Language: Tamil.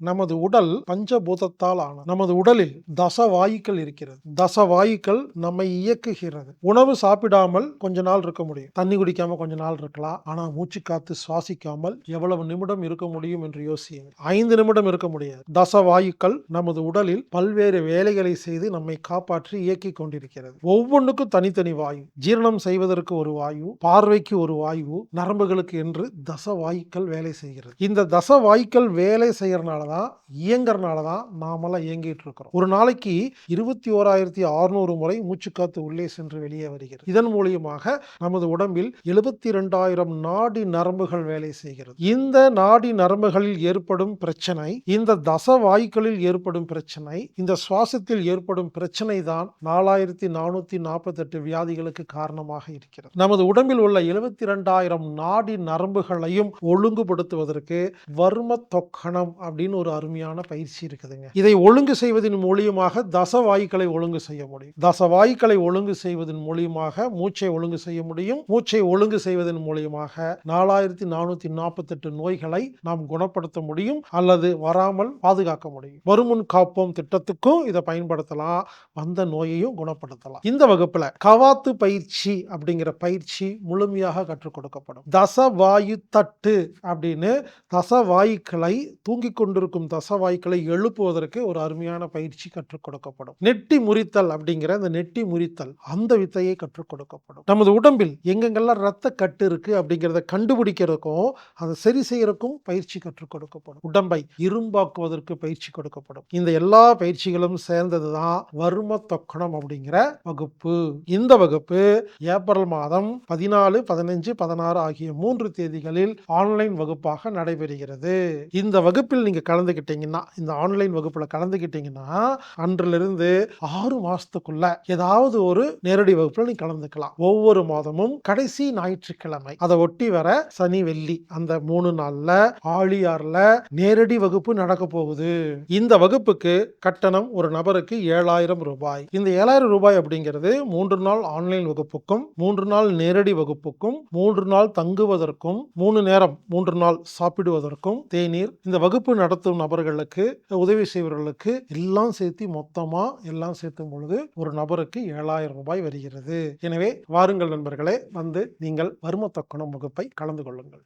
நமது உடல் பஞ்சபூதத்தால் ஆன நமது உடலில் தச வாயுக்கள் இருக்கிறது. தச வாயுக்கள் நம்மை இயக்குகிறது. உணவு சாப்பிடாமல் கொஞ்ச நாள் இருக்க முடியும். தண்ணி குடிக்காம கொஞ்ச நாள் இருக்கலாம். ஆனா மூச்சு காத்து சுவாசிக்காமல் எவ்வளவு நிமிடம் இருக்க முடியும் என்று யோசியுங்கள். ஐந்து நிமிடம் இருக்க முடியாது. தச வாயுக்கள் நமது உடலில் பல்வேறு வேலைகளை செய்து நம்மை காப்பாற்றி இயக்கிக் கொண்டிருக்கிறது. ஒவ்வொன்றுக்கும் தனித்தனி வாயு. ஜீரணம் செய்வதற்கு ஒரு வாயு. பார்வைக்கு ஒரு வாயு. நரம்புகளுக்கு என்று தச வாயுக்கள் வேலை செய்கிறது. இந்த தச வாயுக்கள் வேலை செய்யறதுனால தான் இயங்குறனால தான் நாமெல்லாம் இயங்கிட்டு இருக்கிறோம். ஒரு நாளைக்கு இருபத்தி ஓராயிரத்தி அறுநூறு முறை மூச்சுக்காத்து உள்ளே சென்று வெளியே வருகிறது. இதன் மூலியமாக நமது உடம்பில் எழுபத்தி இரண்டாயிரம் நாடி நரம்புகள் வேலை செய்கிறது. இந்த நாடி நரம்புகளில் ஏற்படும் பிரச்சனை இந்த தச வாயுக்களில் ஏற்படும் பிரச்சனை இந்த சுவாசத்தில் ஏற்படும் பிரச்சனை தான் நாலாயிரத்தி நானூத்தி நாற்பத்தெட்டு வியாதிகளுக்கு காரணமாக இருக்கிறது. நமது உடம்பில் உள்ள எழுபத்தி ரெண்டாயிரம் நாடி நரம்புகளையும் ஒழுங்குபடுத்துவதற்கு வர்ம தொக்கணம் அப்படின்னு ஒரு அருமையான பயிற்சி இருக்குதுங்க. இதை ஒழுங்கு செய்வதன் மூலியமாக தசவாயுக்களை ஒழுங்கு செய்ய முடியும். தசவாயுக்களை ஒழுங்கு செய்வதன் மூலியமாக மூச்சை ஒழுங்கு செய்ய முடியும். மூச்சை ஒழுங்கு செய்வதன் மூலியமாக நாலாயிரத்தி நானூத்தி நாற்பத்தெட்டு நோய்களை நாம் குணப்படுத்த முடியும் அல்லது வராமல் பாதுகாக்க முடியும். வருமுன் காப்போம் திட்டத்துக்கும் இதை பயன்படுத்தலாம். வந்த நோயையும் குணப்படுத்தலாம். இந்த வகுப்புல கவாத்து பயிற்சி அப்படிங்கிற பயிற்சி முழுமையாக கற்றுக் கொடுக்கப்படும். தசவாயு தட்டு அப்படின்னு தசவாயுக்களை தூங்கிக் கொண்டிருக்கும் தசவாய்க்களை எழுப்புவதற்கு ஒரு அருமையான பயிற்சி கற்றுக் கொடுக்கப்படும். நெட்டி முறித்தல் அப்படிங்கிற அந்த நெட்டி முறித்தல் அந்த வித்தையை கற்றுக் கொடுக்கப்படும். நமது உடம்பில் எங்கெங்கெல்லாம் ரத்த கட்டு இருக்கு அப்படிங்கிறத கண்டுபிடிக்கிறதுக்கும் அதை சரி செய்யறதுக்கும் பயிற்சி கற்றுக் கொடுக்கப்படும். உடம்பை இரும்பாக்குவதற்கு பயிற்சி கொடுக்கப்படும். இந்த எல்லா பயிற்சிகளும் சேர்ந்தது தான் வர்ம தொக்கணம் அப்படிங்கிற வகுப்பு. இந்த வகுப்பு ஏப்ரல் மாதம் பதினாலு பதினஞ்சு பதினாறு ஆகிய மூன்று தேதிகளில் ஆன்லைன் வகுப்பாக நடைபெறுகிறது. இந்த வகுப்பில் நீங்க கலந்துக்கிட்டீங்கன்னா இந்த ஆன்லைன் வகுப்புல கலந்துக்கிட்டீங்கன்னா அன்றிலிருந்து ஆறு மாசத்துக்குள்ள ஏதாவது ஒரு நேரடி வகுப்புல நீ கலந்துக்கலாம். ஒவ்வொரு மாதமும் கடைசி ஞாயிற்றுக்கிழமை. அதை ஒட்டி வர சனி வெள்ளி அந்த மூணு நாள்ல ஆழியார்ல நேரடி வகுப்பு நடக்க போகுது. இந்த வகுப்புக்கு கட்டணம் ஒரு நபருக்கு ஏழாயிரம் ரூபாய். இந்த ஏழாயிரம் ரூபாய் அப்படிங்கிறது மூன்று நாள் ஆன்லைன் வகுப்புக்கும் மூன்று நாள் நேரடி வகுப்புக்கும் மூன்று நாள் தங்குவதற்கும் மூணு நேரம் மூன்று நாள் சாப்பிடுவதற்கும் தேநீர். இந்த வகுப்பு நடத்தும் நபர்களுக்கு உதவி செய்வர்களுக்கு எல்லாம் சேர்த்து மொத்தமா எல்லாம் சேர்த்தும் பொழுது ஒரு நபருக்கு ஏழாயிரம் ரூபாய் வருகிறது. எனவே வாருங்கள் நண்பர்களே வந்து நீங்கள் வறும தக்கணம் வகுப்பை கலந்து கொள்ளுங்கள்.